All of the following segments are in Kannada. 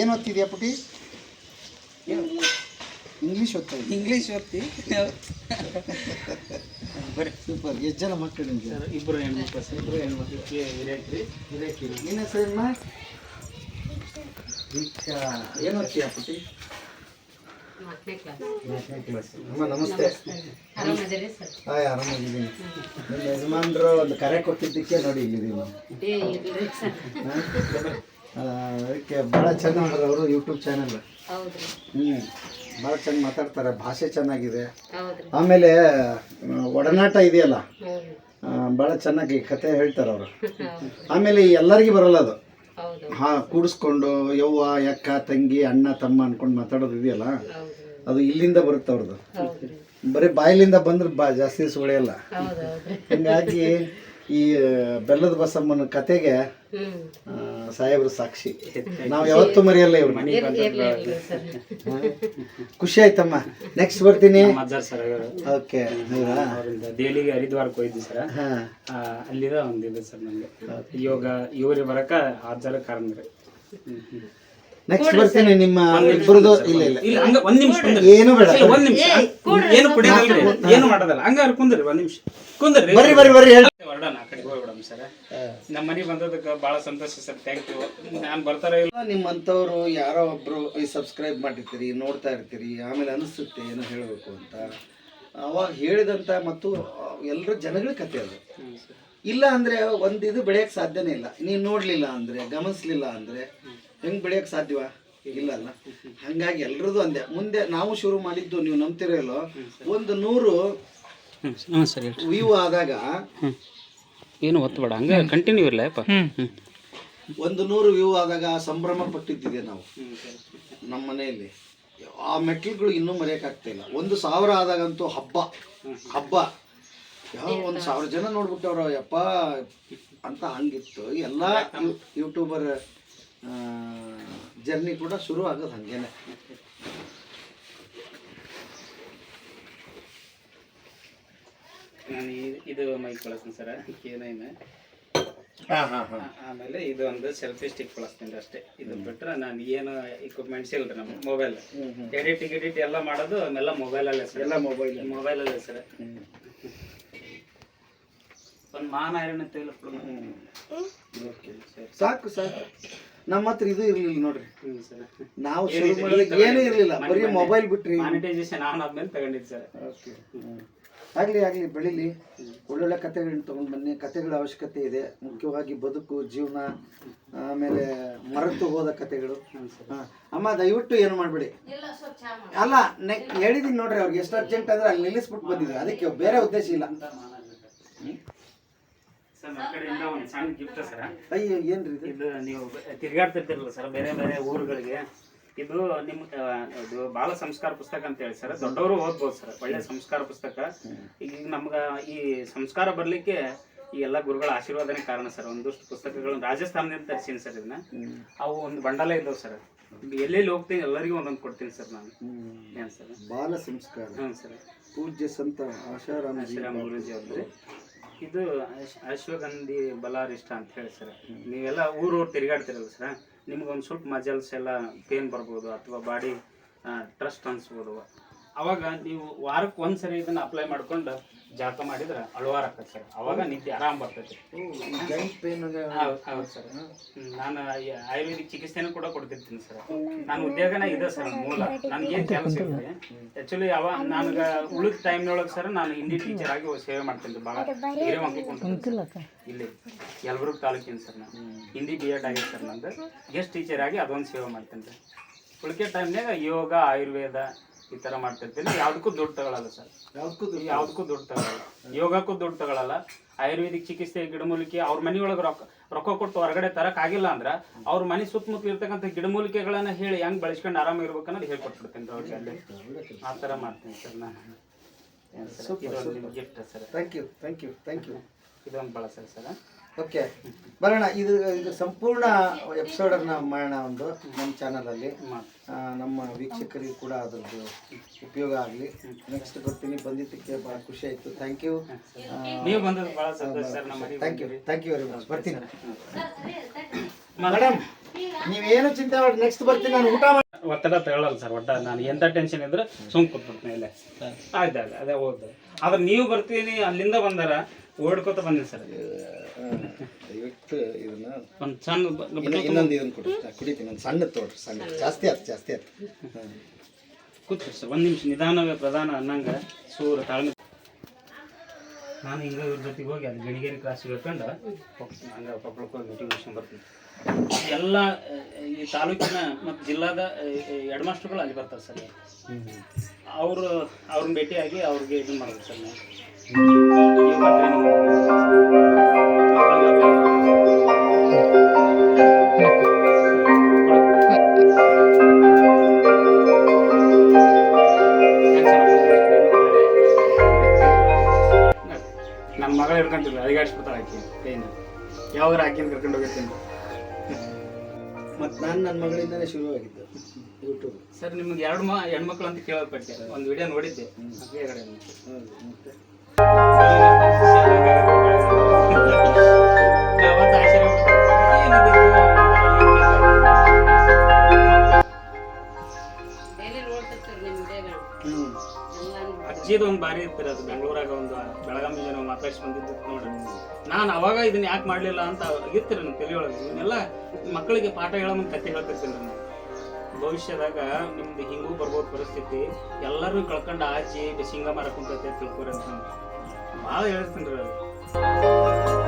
ಏನು ಓದ್ತಿದ್ಯಾ ಪುಟಿ? ಇಂಗ್ಲೀಷ್ ಓದ್ತಾ ಇಂಗ್ಲೀಷ್ ಓದ್ತಿ ಬರೀ. ಸೂಪರ್ ಎಷ್ಟು ಜನ ಮಕ್ಕಳು ನಿಮಗೆ? ಇಬ್ಬರು ಹೆಣ್ಮಕ್ಳು ಸರ್ ಇಬ್ಬರು ಹೆಣ್ಮಕ್ಳು. ಹಿರಿಯಕ್ರಿ ನಿನ್ನ ಹೆಸರೇನು ದೀಕ್ಷಾ. ಏನು ಓದ್ತೀಯಾ ಪುಟಿ? ಅಮ್ಮ ನಮಸ್ತೆ. ಹಾಯ್ ಆರಾಮಾಗಿದ್ದೀನಿ ನಿಮ್ಮ ಯಜಮಾನ್ರು ಒಂದು ಕರೆ ಕೊಟ್ಟಿದ್ದಕ್ಕೆ ನೋಡಿ ಇಲ್ಲಿದ್ದೀನಿ. ಅದಕ್ಕೆ ಭಾಳ ಚೆನ್ನಾಗಿ ಅವರು ಯೂಟ್ಯೂಬ್ ಚಾನಲ್ ಹ್ಞೂ ಭಾಳ ಚೆನ್ನಾಗಿ ಮಾತಾಡ್ತಾರೆ ಭಾಷೆ ಚೆನ್ನಾಗಿದೆ. ಆಮೇಲೆ ಒಡನಾಟ ಇದೆಯಲ್ಲ? ಭಾಳ ಚೆನ್ನಾಗಿ ಕತೆ ಹೇಳ್ತಾರೆ ಅವರು. ಆಮೇಲೆ ಎಲ್ಲರಿಗೂ ಬರಲ್ಲ ಅದು. ಹಾಂ ಕೂಡಿಸ್ಕೊಂಡು ಯವ್ವ ಅಕ್ಕ ತಂಗಿ ಅಣ್ಣ ತಮ್ಮ ಅನ್ಕೊಂಡು ಮಾತಾಡೋದು ಇದೆಯಲ್ಲ? ಅದು ಇಲ್ಲಿಂದ ಬರುತ್ತೆ ಅವ್ರದ್ದು. ಬರೀ ಬಾಯಿಲಿಂದ ಬಂದ್ರೆ ಬಾ ಜಾಸ್ತಿ ಸುಳಿಯಲ್ಲ ಹಂಗಾಗಿ ಈ ಬೆಲ್ಲದ ಬಸಮ್ಮನ ಕತೆಗೆ ಸಾಹೇಬ್ರು ಸಾಕ್ಷಿ. ನಾವು ಯಾವತ್ತೂ ಮರೆಯಲ್ಲ ಇವ್ರು ಖುಷಿ ಆಯ್ತಮ್ಮ. ನೆಕ್ಸ್ಟ್ ಬರ್ತೀನಿ. ಓಕೆ ದೆಹಲಿಗೆ ಹರಿದ್ವಾರಕ್ಕೆ ಹೋಗಿದ್ವಿ ಸರ್. ಅಲ್ಲಿದ ಒಂದಿದೆ ಸರ್ ನನಗೆ ಯೋಗ ಇವ್ರಿಗೆ ಬರಕ ಆಧಾರ ಕಾರಣ ರೀ ನೆಕ್ಸ್ಟ್ ಬರ್ತೀನಿ ನಿಮ್ಮ ಇಬ್ಬರದು ಇಲ್ಲ ಇಲ್ಲ. ಇಲ್ಲ ಹಂಗ ಒಂದ್ ನಿಮಿಷ ಏನು ಬೇಡ. ಒಂದ್ ನಿಮಿಷ. ಏನು ಕುಡಿಯಲ್ಲ ಏನು ಮಾಡೋದಲ್ಲ. ಹಂಗಾರ ಕುಂದ್ರಿ ಒಂದ್ ನಿಮಿಷ. ಕುಂದ್ರಿ. ಬರ್ರಿ ಬರ್ರಿ ಬರ್ರಿ ಕಡೆ ಹೋಗ್ಬಿಡಮ್ ಸರ್. ನಮ್ಮ ಮನೆಗೆ ಬಂದದಕ್ಕೆ ಭಾಳ ಸಂತೋಷ ಸರ್. ಥ್ಯಾಂಕ್ ಯು ನಾನು ಬರ್ತಾರ ಇಲ್ಲ. ನಿಮ್ಮಂಥವ್ರು ಯಾರೋ ಒಬ್ರು ಸಬ್ಸ್ಕ್ರೈಬ್ ಮಾಡಿರ್ತೀರಿ ನೋಡ್ತಾ ಇರ್ತೀರಿ ಆಮೇಲೆ ಅನಿಸುತ್ತೆ ಏನೋ ಹೇಳಬೇಕು ಅಂತ. ಅವಾಗ ಹೇಳಿದಂಥ ಮತ್ತು ಎಲ್ಲರೂ ಜನಗಳ ಕತೆ ಅದು. ಇಲ್ಲ ಅಂದ್ರೆ ಒಂದು ಇದು ಬೆಳೆಯಕ್ಕೆ ಸಾಧ್ಯನೇ ಇಲ್ಲ. ನೀನು ನೋಡ್ಲಿಲ್ಲ ಅಂದ್ರೆ ಗಮನಿಸ್ಲಿಲ್ಲ ಅಂದ್ರೆ ಹೆಂಗ್ ಬೆಳೆಯಕ್ಕೆ ಸಾಧ್ಯವಾ ಇಲ್ಲ ಅಲ್ಲ. ಹಂಗಾಗಿ ಎಲ್ರದ್ದು ಅಂದೆ ಮುಂದೆ ನಾವು ಶುರು ಮಾಡಿದ್ದು ನೀವು ನಂಬ್ತಿರಲ್ಲೋ ಒಂದು ನೂರು ವ್ಯೂ ಆದಾಗ ಏನು ಒತ್ತಬೇಡ ಹಂಗೆ ಕಂಟಿನ್ಯೂ ಇರಲ್ಲ ಯಪ್ಪ. ಒಂದು ನೂರು ವ್ಯೂ ಆದಾಗ ಸಂಭ್ರಮ ಪಟ್ಟಿದ್ದೀವಿ ನಾವು. ನಮ್ಮ ಮನೆಯಲ್ಲಿ. ಆ ಮೆಟ್ಲುಗಳು ಇನ್ನೂ ಮರೆಯೋಕ್ಕಾಗ್ತಾ ಇಲ್ಲ. ಒಂದು ಸಾವಿರ ಆದಾಗಂತೂ ಹಬ್ಬ. ಹಬ್ಬ. ಯಾವ ಒಂದು ಸಾವಿರ ಜನ ನೋಡ್ಬಿಟ್ಟವ್ರ ಯಪ್ಪ ಅಂತ ಹಂಗಿತ್ತು. ಎಲ್ಲ ಯೂಟ್ಯೂಬರ್ ಜರ್ನಿ ಕೂಡ ಶುರು ಆಗೋದು ಹಂಗೇನೆ ನಾನು ಈ- ಇದು ಮೈಕ್ ಬಳಸ್ತೀನಿ ಸರ್ ಏನೈನ ಹಾಂ ಹಾಂ ಹಾಂ. ಆಮೇಲೆ ಇದು ಒಂದು ಸೆಲ್ಫಿ ಸ್ಟಿಕ್ ಬಳಸ್ತೀನಿ ಅಷ್ಟೇ. ಇದು ಬಿಟ್ರೆ ನಾನು ಏನು ಇಕ್ವಿಪ್ಮೆಂಟ್ಸ್ ಇಲ್ಲ ನಮ್ಮ ಮೊಬೈಲ್ ಎಡಿಟ್ ಗಿಡಿಟ್ ಎಲ್ಲ ಮಾಡೋದು ಎಲ್ಲ ಮೊಬೈಲಲ್ಲೇ ಸರ್. ಎಲ್ಲ ಮೊಬೈಲ್ ಮೊಬೈಲಲ್ಲೇ ಸರ್. ಒಂದು ಮಾನಾಯರಣ ತೆಗೆದು ಸಾಕು ಸಾಕು ನಮ್ಮ ಹತ್ರ ಇದು ಇರ್ಲಿಲ್ಲ ನೋಡ್ರಿ. ನಾವು ಏನೂ ಇರಲಿಲ್ಲ. ಬರೀ ಮೊಬೈಲ್ ಬಿಟ್ರಿ. ಮಾನಿಟೈಸೇಷನ್ ಆನ್ ಆದ್ಮೇಲೆ ತಗೊಂಡಿದ್ದು ಸರ್. ಓಕೆ. ಆಗಲಿ ಆಗಲಿ ಬೆಳೀಲಿ. ಒಳ್ಳೊಳ್ಳೆ ಕಥೆಗಳನ್ನ ತೊಗೊಂಡು ಬನ್ನಿ. ಕಥೆಗಳ ಅವಶ್ಯಕತೆ ಇದೆ. ಮುಖ್ಯವಾಗಿ ಬದುಕು ಜೀವನ ಆಮೇಲೆ ಮರೆತು ಹೋದ ಕಥೆಗಳು. ಹಾ. ಅಮ್ಮ ದಯವಿಟ್ಟು ಏನು ಮಾಡಬೇಡಿ. ಅಲ್ಲ ನೆ ಹೇಳಿದೀನಿ ನೋಡ್ರಿ ಅವ್ರಿಗೆ. ಎಷ್ಟು ಅರ್ಜೆಂಟ್ ಅಂದ್ರೆ ಅಲ್ಲಿ ನಿಲ್ಲಿಸ್ಬಿಟ್ಟು ಬಂದಿದ್ರು. ಅದಕ್ಕೆ ಬೇರೆ ಉದ್ದೇಶ ಇಲ್ಲ. ಸರ್ ನಮ್ಮ ಕಡೆಯಿಂದ ಒಂದು ಸಣ್ಣ ಗಿಫ್ಟ್ ಸರ್. ಅಯ್ಯೋ ಏನ್ರಿ ಇದು? ಇದು ನೀವು ತಿರ್ಗಾಡ್ತಿರ್ತಿರಲ್ಲ ಸರ್ ಬೇರೆ ಬೇರೆ ಊರುಗಳಿಗೆ. ಇದು ನಿಮ್ ಇದು ಬಾಲ ಸಂಸ್ಕಾರ ಪುಸ್ತಕ ಅಂತ ಹೇಳಿ ಸರ್. ದೊಡ್ಡವರು ಓದ್ಬೋದು ಸರ್. ಒಳ್ಳೆ ಸಂಸ್ಕಾರ ಪುಸ್ತಕ. ಈಗ ನಮ್ಗ ಈ ಸಂಸ್ಕಾರ ಬರ್ಲಿಕ್ಕೆ ಈ ಎಲ್ಲ ಗುರುಗಳ ಆಶೀರ್ವಾದನೇ ಕಾರಣ ಸರ್. ಒಂದಷ್ಟು ಪುಸ್ತಕಗಳನ್ನ ರಾಜಸ್ಥಾನದಿಂದ ತರಿಸೀನಿ ಸರ್ ಇದನ್ನ. ಅವು ಒಂದು ಬಂಡಲ ಇದ್ದಾವೆ ಸರ್. ಎಲ್ಲೆಲ್ಲಿ ಹೋಗ್ತೀನಿ ಎಲ್ಲರಿಗೂ ಒಂದೊಂದು ಕೊಡ್ತೀನಿ ಸರ್ ನಾನು. ಏನ್ ಸರ್? ಬಾಲ ಸಂಸ್ಕಾರ. ಹ್ಞೂ ಸರ್. ಪೂಜ್ಯ ಸಂತ ಆಶಾರಾಮ ಶ್ರೀರಾಮ ಗುರುಜಿ ಅವ್ರದ್ದು ಇದು ಅಶ್- ಅಶ್ವಗಂಧಿ ಬಲಾರಿಷ್ಟ ಅಂತ ಹೇಳಿ ಸರ್. ನೀವೆಲ್ಲ ಊರು ಊರು ತಿರುಗಾಡ್ತಿರಲ್ಲ ಸರ್, ನಿಮ್ಗೊಂದು ಸ್ವಲ್ಪ ಮಜಲ್ಸ್ ಎಲ್ಲ ಪೇನ್ ಬರ್ಬೋದು ಅಥವಾ ಬಾಡಿ ಟ್ರಸ್ಟ್ ಅನ್ಸ್ಬೋದು. ಅವಾಗ ನೀವು ವಾರಕ್ಕೆ ಒಂದ್ಸರಿ ಇದನ್ನು ಅಪ್ಲೈ ಮಾಡ್ಕೊಂಡು ಜಾಕ ಮಾಡಿದ್ರ ಅಳುವಾರ ಆಕತ್ತೆ ಸರ್. ಅವಾಗ ನಿದ್ದೆ ಆರಾಮ್ ಬರ್ತೈತಿ ಜಾಯಿಂಟ್ ಪೇನ್ ಹೌದು ಹೌದು ಸರ್. ನಾನು ಆಯುರ್ವೇದಿಕ್ ಚಿಕಿತ್ಸೆನೂ ಕೂಡ ಕೊಡ್ತಿರ್ತೀನಿ ಸರ್. ನಾನು ಉದ್ಯೋಗನ ಇದೆ ಸರ್ ಮೂಲ. ನನಗೆ ಏನ್ ಕೆಲಸ ಇದೆ ಆ್ಯಕ್ಚುಲಿ ಅವ ನನಗೆ ಉಳಿದ ಟೈಮ್ನೊಳಗೆ ಸರ್ ನಾನು ಹಿಂದಿ ಟೀಚರ್ ಆಗಿ ಸೇವೆ ಮಾಡ್ತೀನಿ ಭಾಳ ಹಿರಿಯ ಮಕ್ಕಳು ಇಲ್ಲಿ ಯಲಬುರ್ಗ ತಾಲೂಕಿನ ಸರ್ ನಾನು. ಹಿಂದಿ ಬಿ ಎಡ್ ಆಗಿದೆ ಸರ್ ನಂದು. ಗೆಸ್ಟ್ ಟೀಚರ್ ಆಗಿ ಅದೊಂದು ಸೇವೆ ಮಾಡ್ತೀನಿ ಸರ್. ಉಳಿಕೆ ಟೈಮ್ನಾಗ ಯೋಗ ಆಯುರ್ವೇದ ಈ ತರ ಮಾಡ್ತಿರ್ತೀನಿ. ಯಾವ್ದಕ್ಕೂ ದುಡ್ಡು ತಗೊಳಲ್ಲ ಸರ್. ಯಾವ್ದಕ್ಕೂ ಯಾವ್ದಕ್ಕೂ ದುಡ್ಡು ತಗೊಳಲ್ಲ. ಯೋಗಕ್ಕೂ ದುಡ್ಡು ತಗೊಳಲ್ಲ. ಆಯುರ್ವೇದಿಕ್ ಚಿಕಿತ್ಸೆ ಗಿಡಮೂಲಿಕೆ ಅವ್ರ ಮನೆಯೊಳಗೆ ರೊಕ್ಕ ರೊಕ್ಕ ಕೊಟ್ಟು ಹೊರಗಡೆ ತರಕ್ ಆಗಿಲ್ಲ ಅಂದ್ರೆ ಅವ್ರ ಮನೆ ಸುತ್ತಮುತ್ತ ಇರ್ತಕ್ಕಂಥ ಗಿಡಮೂಲಿಕೆಗಳನ್ನ ಹೇಳಿ ಹೆಂಗ್ ಬೆಳೆಸ್ಕೊಂಡು ಆರಾಮ ಇರ್ಬೇಕು ಅನ್ನೋದು ಹೇಳ್ಕೊಟ್ಬಿಡ್ತೀನಿ ಅವ್ರಿಗೆ ಅಲ್ಲಿ ಆ ತರ ಮಾಡ್ತೀನಿ ಸರ್ ನಾನು? Gift sir thank you thank you thank you ಇದೊಂದು ಬಳಸ್ರಿ ಸರ್. ಓಕೆ ಬರೋಣ ಇದು ಇದು ಸಂಪೂರ್ಣ ಎಪಿಸೋಡನ್ನು ಮಾಡೋಣ ಒಂದು ನಮ್ಮ ಚಾನಲಲ್ಲಿ ನಮ್ಮ ವೀಕ್ಷಕರಿಗೂ ಕೂಡ ಅದರದ್ದು ಉಪಯೋಗ ಆಗಲಿ. ನೆಕ್ಸ್ಟ್ ಬರ್ತೀನಿ ಬಂದಿದ್ದಕ್ಕೆ ಭಾಳ ಖುಷಿ ಆಯಿತು. ಥ್ಯಾಂಕ್ ಯು ನೀವು ಬಂದದ್ದು ಭಾಳ ಸಂತೋಷ ಸರ್ ನಮ್ಮ thank you thank you very much ಬರ್ತೀನಿ. ಮೇಡಮ್ ನೀವೇನು ಚಿಂತೆ ಮಾಡಿ ನೆಕ್ಸ್ಟ್ ಬರ್ತೀನಿ ನಾನು ಊಟ ಮಾಡಿ ಒತ್ತಡ ತಗೊಳ್ಳಲ್ಲ ಸರ್ ಒಟ್ಟ ನಾನು ಎಂಥ ಟೆನ್ಷನ್ ಇದ್ರೆ ಸುಮ್ ಕೂತ್ಬಿಡ್ತೀನಿ ಇಲ್ಲೇ. ಆಯ್ತು ಆಯ್ತು ಅದೇ ಹೋದ ಆದ್ರೆ ನೀವು ಬರ್ತೀನಿ ಅಲ್ಲಿಂದ ಬಂದಾರ ಓಡ್ಕೋತ ಬಂದಿನಿ ಸರ್. ದಯವಿಟ್ಟು ಇದನ್ನ ಒಂದು ಸಣ್ಣ ಇನ್ನೊಂದು ಇದನ್ನ ಕೊಡಿ. ಕುಡಿತೀನಿ ಒಂದು ಸಣ್ಣ ತೋಡ್ರಿ ಸಣ್ಣ ಜಾಸ್ತಿ ಆಯ್ತು ಜಾಸ್ತಿ ಆಯ್ತು ಕೂತ್ರಿ ಸರ್ ಒಂದು ನಿಮಿಷ ನಿಧಾನವೇ ಪ್ರಧಾನ ಅನ್ನಂಗ ಸೂರ ತಾಳ್ಮೆ. ನಾನು ಹಿಂಗೆ ಇವ್ರ ಜೊತೆಗೆ ಹೋಗಿ ಅಲ್ಲಿ ಗಣಿಗೇರಿ ಕ್ಲಾಸ್ ಹೇಳ್ಕೊಂಡು ಹೋಗ್ತೀನಿ. ಹಂಗೆ ಕೊಪ್ಪಳಕ್ಕೆ ಹೋಗಿ ಮೀಟಿಂಗ್ ಮಾಡ್ಸ್ಕೊಂಡ್ ಬರ್ತೀನಿ. ಎಲ್ಲ ಈ ತಾಲೂಕಿನ ಮತ್ತು ಜಿಲ್ಲಾದ ಹೆಡ್ ಮಾಸ್ಟರ್ಗಳು ಅಲ್ಲಿ ಬರ್ತಾರೆ ಸರ್. ಅವರು ಅವ್ರನ್ನ ಭೇಟಿಯಾಗಿ ಅವ್ರಿಗೆ ಇದು ಮಾಡೋದು ಸರ್ ನಾವು. ಹಿಡ್ಕೊಂತಿಲ್ಲ ಅಡಿಗಾಡ್ಸ್ಬಿಡ್ತಾಳೆ ಆಕಿ ಕೈನ ಯಾವಾಗ ಆಕಿನ ಕರ್ಕೊಂಡು ಹೋಗಿರ್ತೀನಿ ಮತ್ತು ನಾನು ನನ್ನ ಮಗಳಿಂದನೇ ಶುರುವಾಗಿದ್ದು ಯೂಟ್ಯೂಬ್ ಸರ್ ನಿಮ್ಗೆ ಎರಡು ಮ ಹೆಣ್ಮಕ್ಳು ಅಂತ ಕೇಳಲ್ಪಟ್ಟೆ. ಒಂದು ವಿಡಿಯೋ ನೋಡಿದ್ದೆ ಅದೇ ಕಡೆ ಮತ್ತೆ ಹ್ಞೂ ಅಜ್ಜಿದು ಒಂದು ಬಾರಿ ಇರ್ತೀರ ಅದು ಬೆಂಗಳೂರಾಗ ಒಂದು ಬೆಳಗಾವಿ ಜನ ಮಾತಾಡ್ಸಿ ಬಂದಿದ್ದು ನೋಡ್ರಿ. ನಾನು ಅವಾಗ ಇದನ್ನ ಯಾಕೆ ಮಾಡಲಿಲ್ಲ ಅಂತ ಇರ್ತೀರಿ ನನ್ನ ತಲೆಯೊಳಗೆ. ಇವನ್ನೆಲ್ಲ ಮಕ್ಕಳಿಗೆ ಪಾಠ ಹೇಳೋ ಕತೆ ಹೇಳ್ತಿರ್ತೀನಿ ನಾನು. ಭವಿಷ್ಯದಾಗ ನಿಮ್ದು ಹಿಂಗೂ ಬರ್ಬೋದು ಪರಿಸ್ಥಿತಿ. ಎಲ್ಲರೂ ಕಳ್ಕೊಂಡು ಆಚಿ ಬಿಸಿಂಗ ಮರ ಅಂತ ತಿಳ್ಕೊರಿ ಅಂತ ಭಾಳ ಹೇಳ್ತೀನಿ ರೀ ಅದು.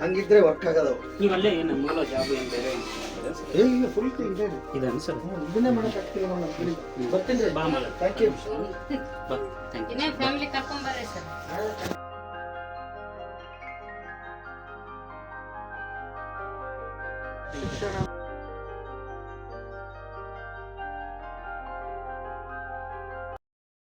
ಹಂಗಿದ್ರೆ ವರ್ಕ್ ಆಗೋದು ನೀವಲ್ಲೇ ಏನು ಮೂಲ ಜಾಬ್ ಏನು ಬೇರೆ ಏ ಇಲ್ಲ ಫುಲ್ ಇದೆ. ರೀ ಇದನ್ನು ಸರ್ ಹ್ಞೂ ಇದನ್ನೇ ಮಾಡೋಕ್ಕಾಗ್ತಿಲ್ಲ ನಮ್ಮ ಕಡೆಯಿಂದ. ಬರ್ತೀನಿ ರೀ ಬಾ ಥ್ಯಾಂಕ್ ಯು ಬಾ ಥ್ಯಾಂಕ್ ಯು ಇನ್ನೇ ಫ್ಯಾಮಿಲಿ ಕರ್ಕೊಂಬರ್ರಿ ಸರ್.